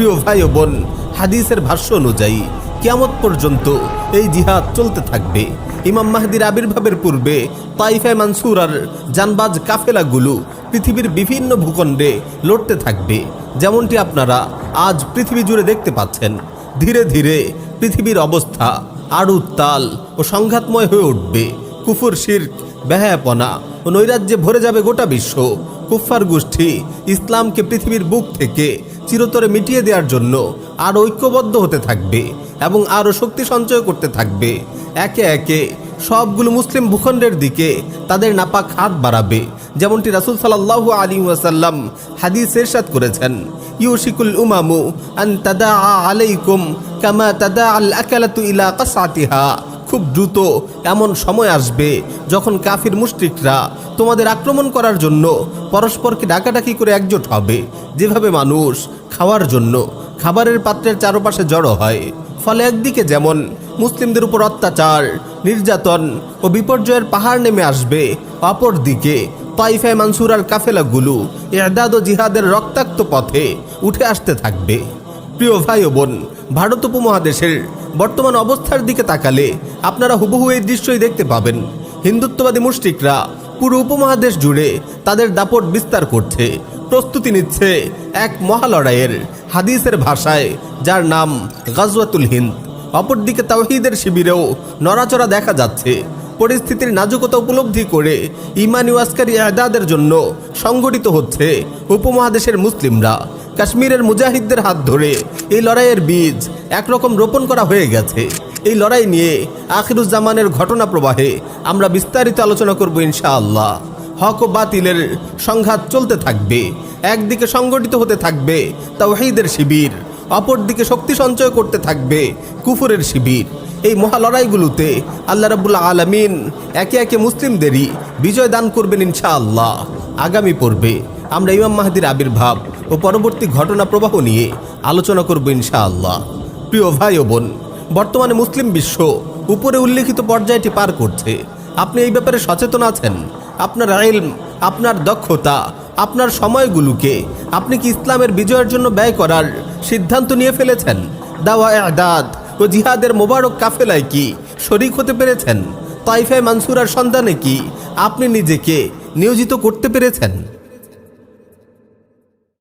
প্রিয় ভাই বোন, হাদিসের ভাষ্য অনুযায়ী কিয়ামত পর্যন্ত এই জিহাদ চলতে থাকবে। ইমাম মাহদির আবির্ভাবের পূর্বে তাইফায় মানসুর আর জানবাজ কাফেলাগুলো পৃথিবীর বিভিন্ন ভূখণ্ডে লড়তে থাকবে। যেমনটি আপনারা আজ পৃথিবী জুড়ে দেখতে পাচ্ছেন, ধীরে ধীরে পৃথিবীর অবস্থা আরও উত্তাল ও সংঘাতময় হয়ে উঠবে। কুফুর শির্ক, বেহায়াপনা ও নৈরাজ্যে ভরে যাবে গোটা বিশ্ব। কুফফার গোষ্ঠী ইসলামকে পৃথিবীর বুক থেকে চিরতরে মিটিয়ে দেওয়ার জন্য আরও ঐক্যবদ্ধ হতে থাকবে এবং আরও শক্তি সঞ্চয় করতে থাকবে। একে একে সবগুলো মুসলিম ভূখণ্ডের দিকে তাদের নাপাক হাত বাড়াবে, যেমনটি রাসুল সাল্লাহ আলী ওয়াসাল্লাম হাদিস এরশাদ করেছেন। ইউশিকুল উমামু আন তাদা আলাইকুম কামা তাদা আল আকালাতু ইলা কাসাতিহা খুব দ্রুত এমন সময় আসবে যখন কাফির মুশরিকরা তোমাদের আক্রমণ করার জন্য পরস্পরকে ডাকাডাকি করে একজোট হবে। যেভাবে মানুষ খাওয়ার জন্য খাবারের পাত্রের চারপাশে জড়ো হয়, ফলে একদিকে যেমন মুসলিমদের উপর অত্যাচার, নির্যাতন ও বিপর্যয়ের পাহাড় নেমে আসবে, অপরদিকে তাইফায় মানসুরার কাফেলাগুলো এদাদ ও জিহাদের রক্তাক্ত পথে উঠে আসতে থাকবে। প্রিয় ভাই ও বোন, ভারত উপমহাদেশের বর্তমান অবস্থার দিকে তাকালে আপনারা হুবহু এই দৃশ্যই দেখতে পাবেন। হিন্দুত্ববাদী মুষ্টিকরা পুরো উপমহাদেশ জুড়ে তাদের দাপট বিস্তার করছে। প্রস্তুতি নিচ্ছে এক মহালড়াইয়ের হাদিসের ভাষায়, যার নাম গাজওয়াতুল হিন্দ। অপরদিকে তাওহিদের শিবিরেও নড়াচড়া দেখা যাচ্ছে। পরিস্থিতির নাজুকতা উপলব্ধি করে ইমানি ওয়াস্কারি এদাদের জন্য সংগঠিত হচ্ছে উপমহাদেশের মুসলিমরা। কাশ্মীরের মুজাহিদদের হাত ধরে এই লড়াইয়ের বীজ একরকম রোপণ করা হয়ে গেছে। এই লড়াই নিয়ে আখিরুজ্জামানের ঘটনা প্রবাহে আমরা বিস্তারিত আলোচনা করব ইনশাআল্লাহ। হক ও বাতিলের সংঘাত চলতে থাকবে। একদিকে সংগঠিত হতে থাকবে তাওহীদের শিবির, অপরদিকে শক্তি সঞ্চয় করতে থাকবে কুফুরের শিবির। এই মহা লড়াইগুলোতে আল্লাহ রাবুল্লাহ আলমিন একে একে মুসলিমদেরই বিজয় দান করবেন ইনশাআল্লাহ। আগামী পর্বে আমরা ইমাম মাহাদির আবির্ভাব ও পরবর্তী ঘটনা প্রবাহ নিয়ে আলোচনা করব ইনশাআল্লাহ। প্রিয় ভাই ও বোন, বর্তমানে মুসলিম বিশ্ব উপরে উল্লেখিত পর্যায়টি পার করছে। আপনি এই ব্যাপারে সচেতন আছেন? আপনার আইল আপনার দক্ষতা, আপনার সময়গুলোকে আপনি কি ইসলামের বিজয়ের জন্য ব্যয় করার সিদ্ধান্ত নিয়ে ফেলেছেন? দাওয়া আদাদ ও জিহাদের মোবারক কাফেলায় কি শরিক হতে পেরেছেন? তাইফায় মানসুরার সন্ধানে কি আপনি নিজেকে নিয়োজিত করতে পেরেছেন?